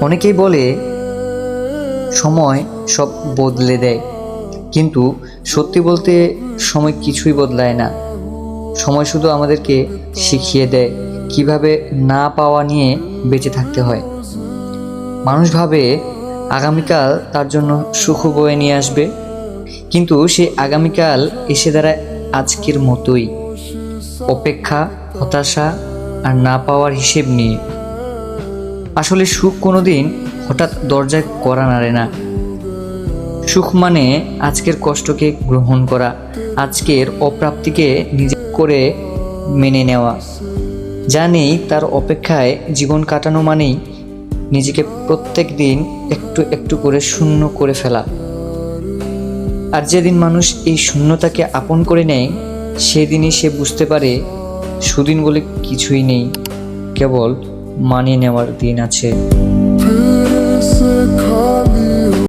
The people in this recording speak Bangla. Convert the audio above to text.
অনেকেই বলে, সময় সব বদলে দেয়। কিন্তু সত্যি বলতে সময় কিছুই বদলায় না। সময় শুধু আমাদেরকে শিখিয়ে দেয় কীভাবে না পাওয়া নিয়ে বেঁচে থাকতে হয়। মানুষ ভাবে, আগামীকাল তার জন্য সুখ বয়ে নিয়ে আসবে। কিন্তু সেই আগামীকাল এসে দাঁড়ায় আজকের মতোই। অপেক্ষা, হতাশা আর না পাওয়ার হিসেব নিয়ে আসলে সুখ কোনোদিন হঠাৎ দরজায় করা নাড়ে না। সুখ মানে আজকের কষ্টকে গ্রহণ করা, আজকের অপ্রাপ্তিকে নিজে করে মেনে নেওয়া। জানি তার অপেক্ষায় জীবন কাটানো মানেই নিজেকে প্রত্যেক দিন একটু একটু করে শূন্য করে ফেলা। আর যেদিন মানুষ এই শূন্যতাকে আপন করে নেয়, সেদিনই সে বুঝতে পারে সুদিন বলে কিছুই নেই কেবল মানিয়ে নেওয়ার দিন আছে।